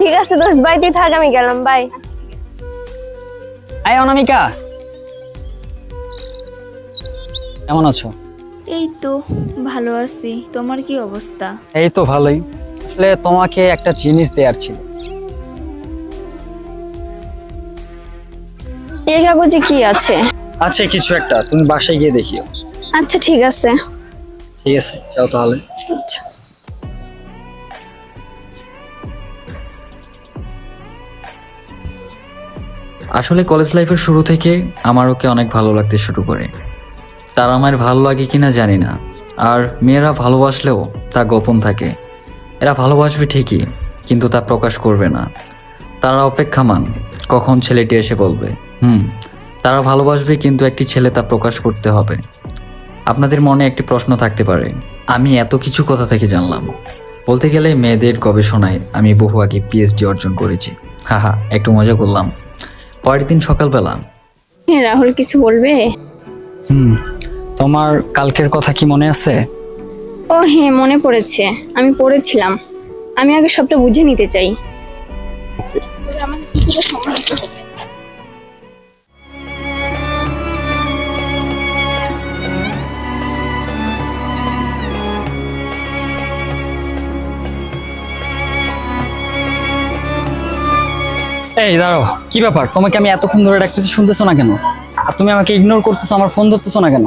ঠিক আছে দোস্ত বাড়িতে থাক আমি গেলাম বাই। আয় অনামিকা। কেমন আছো? এই তো ভালো আছি। তোমার কি অবস্থা? এই তো ভালোই। আসলে তোমাকে একটা জিনিস দেওয়ার ছিল। এই কাগজে কি আছে? আছে কিছু একটা তুমি বাসায় গিয়ে দেখিও। আচ্ছা ঠিক আছে। ঠিক আছে যাও তাহলে। আচ্ছা। আসলে কলেজ লাইফের শুরু থেকে আমার ওকে অনেক ভালো লাগতে শুরু করে। তার আমার ভালো লাগে কিনা জানি না। আর মেয়েরা ভালোবাসলেও তা গোপন থাকে। এরা ভালোবাসবে ঠিকই, কিন্তু তা প্রকাশ করবে না। তারা অপেক্ষামান, কখন ছেলেটি এসে বলবে, হুম, তারা ভালোবাসবে কিন্তু একটি ছেলে তা প্রকাশ করতে হবে। আপনাদের মনে একটি প্রশ্ন থাকতে পারে, আমি এত কিছু কথা থেকে জানলাম? বলতে গেলে মেয়েদের গবেষণায় আমি বহু আগে পিএইচডি অর্জন করেছি। হাহা, একটু মজা করলাম। পরের দিন সকালবেলা। হ্যাঁ রাহুল কিছু বলবে? হুম তোমার কালকের কথা কি মনে আছে? ও হ্যাঁ মনে পড়েছে। আমি পড়েছিলাম। আমি আগে সবটা বুঝে নিতে চাই। এই দাঁড়াও। কি ব্যাপার? তোমাকে আমি এতক্ষণ ধরে ডাকতেছি শুনতেছো না কেন? আর তুমি আমাকে ইগনোর করতেছো আমার ফোন ধরতেছো না কেন?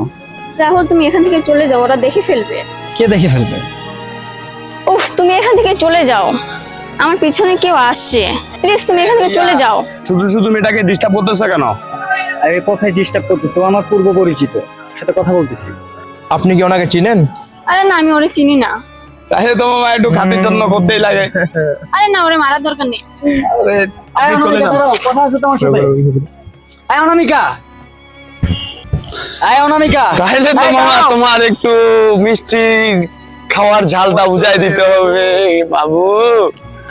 রাহুল তুমি এখান থেকে চলে যাও ওরা দেখে ফেলবে। কে দেখে ফেলবে? উফ তুমি এখান থেকে চলে যাও। আমার পিছনে কেউ আসছে। প্লিজ তুমি এখান থেকে চলে যাও। শুধু শুধু মেয়েটাকে ডিস্টার্ব করতেছে কেন? আরে কোথায় ডিস্টার্ব করতেছো আমার পূর্ব পরিচিত সাথে কথা বলতেছি। আপনি কি ওনাকে চিনেন? আরে না আমি ওরে চিনি না। তাহলে তো মামা একটু খাতির জন্য করতেই লাগে। আরে না ওরে মারার দরকার নেই। আরে আপনি চলে যান। কথা আছে তোমার সাথে। আয় অনামিকা। আয় অনামিকা। তাহলে তো মামা তোমার একটু মিষ্টি খাওয়ার ঝালটা বুঝাই দিতে হবে বাবু।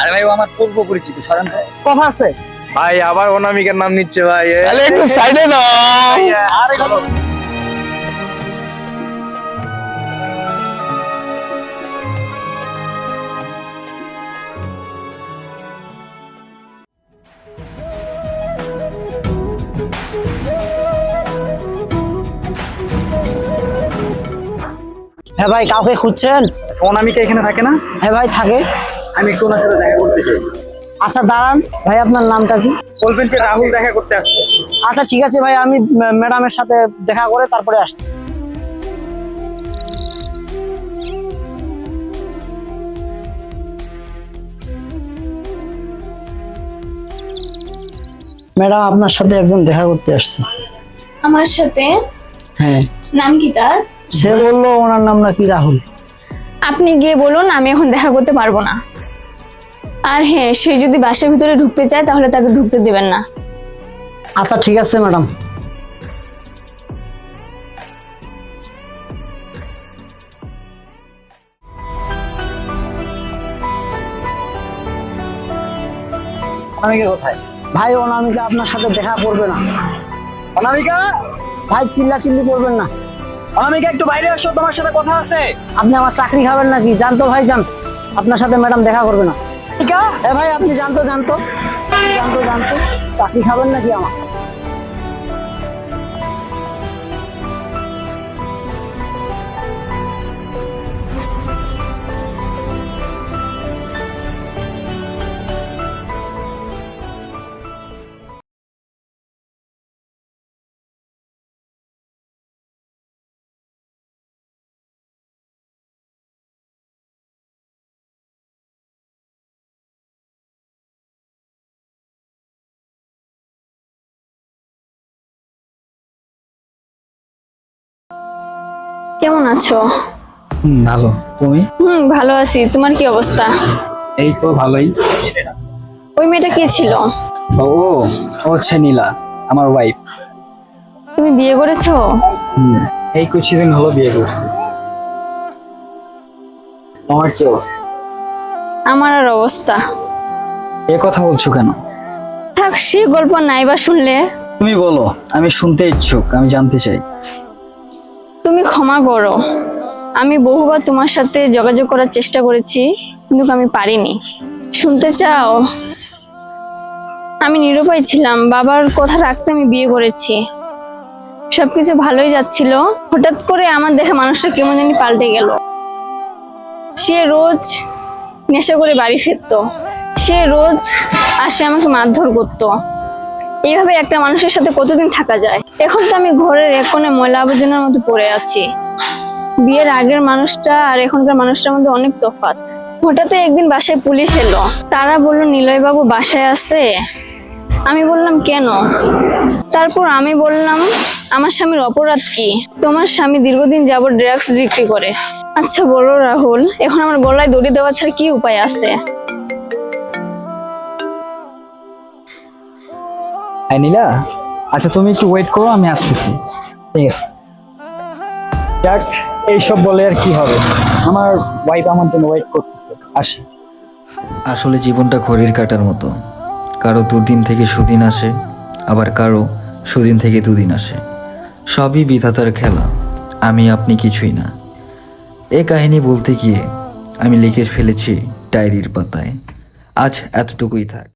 আরে ভাই ও আমার পূর্ব পরিচিত সরেন তো। কথা আছে। ভাই আবার অনামিকার নাম নিচ্ছে ভাই। তাহলে একটু সাইডে নাও আরে হ্যাঁ ভাই কাউকে খুঁজছেন? অনামিকা এখানে থাকে না? হ্যাঁ ভাই থাকে। আমি একটু ওনার সাথে দেখা করতে চাই। আচ্ছা দাঁড়ান। ভাই আপনার নামটা কি? বলবেন যে রাহুল দেখা করতে আসছে। আচ্ছা ঠিক আছে ভাই আমি ম্যা- ম্যাডামের সাথে দেখা করে তারপরে আসছি। ম্যাডাম আপনার সাথে একজন দেখা করতে আসছে। আমার সাথে? হ্যাঁ। নাম কি তার? সে বলল ওনার নাম নাকি রাহুল। আপনি গিয়ে বলুন আমি এখন দেখা করতে পারব না। আর হ্যাঁ সে যদি বাসের ভিতরে ঢুকতে চায় তাহলে তাকে ঢুকতে দেবেন না। আচ্ছা ঠিক আছে ম্যাডাম। অনামিকা কোথায়? ভাই অনামিকা আপনার সাথে দেখা করবে না। অনামিকা? ভাই চিল্লা চিল্লি করবেন না। অনামিকা একটু বাইরে আসো? তোমার সাথে কথা আছে। আপনি আমার চাকরি খাবেন নাকি? জানতো ভাই জান আপনার সাথে ম্যাডাম দেখা করবে না। হ্যাঁ ভাই আপনি জানতো জানতো জানতো জানতো চাকরি খাবেন নাকি আমার? কেমন আছো? হুম ভালো। তুমি? হুম ভালো আছি। তোমার কি অবস্থা? এই তো ভালোই। ওই মেয়েটা কে ছিল? ও ও হচ্ছে নীলা আমার ওয়াইফ তুমি বিয়ে করেছ? হুম এই কিছুদিন হলো বিয়ে করছি। তোমার কি অবস্থা? আমার আর অবস্থা। এ কথা বলছো কেন? থাক সে গল্প নাই বা শুনলে। তুমি বলো আমি শুনতে ইচ্ছুক আমি জানতে চাই। তুমি ক্ষমা করো। আমি বহুবার তোমার সাথে যোগাযোগ করার চেষ্টা করেছি, কিন্তু আমি পারিনি। শুনতে চাও? আমি নিরুপায় ছিলাম, বাবার কথা রাখতে আমি বিয়ে করেছি। সবকিছু ভালোই যাচ্ছিল। হঠাৎ করে আমার দেখে মানুষটা কেমন জানি পাল্টে গেল। সে রোজ নেশা করে বাড়ি ফিরতো। সে রোজ আসে আমাকে মারধর করতো। এইভাবে একটা মানুষের সাথে কতদিন থাকা যায়? এখন তো আমি ঘরের এক কোণে ময়লা আবর্জনার মতো পড়ে আছি। বিয়ের আগের মানুষটা আর এখনকার মানুষটার মধ্যে অনেক তফাৎ। হঠাৎ একদিন বাসায় পুলিশ এলো। তারা বলল নিলয় বাবু বাসায় আছে? আমি বললাম, কেন? তারপর আমি বললাম, আমার স্বামীর অপরাধ কি? তোমার স্বামী দীর্ঘদিন যাবত ড্রাগস বিক্রি করে। আচ্ছা বলো রাহুল, এখন আমার গলায় দড়ি দেওয়া ছাড়া কি উপায় আছে? নীলা? আচ্ছা তুমি একটু ওয়েট করো, আমি আসতেছি। ঠিক আছে। যাক, এইসব বলে আর কি হবে? আমার ওয়াইফ আমার জন্য ওয়েট করতেছে। আসি। আসলে জীবনটা ঘড়ির কাটার মতো। কারও দুদিন থেকে সুদিন আসে, আবার কারও সুদিন থেকে দুদিন আসে। সবই বিধাতার খেলা, আমি আপনি কিছুই না। এ কাহিনী বলতে গিয়ে আমি লিখে ফেলেছি ডায়েরির পাতায়। আজ এতটুকুই থাক।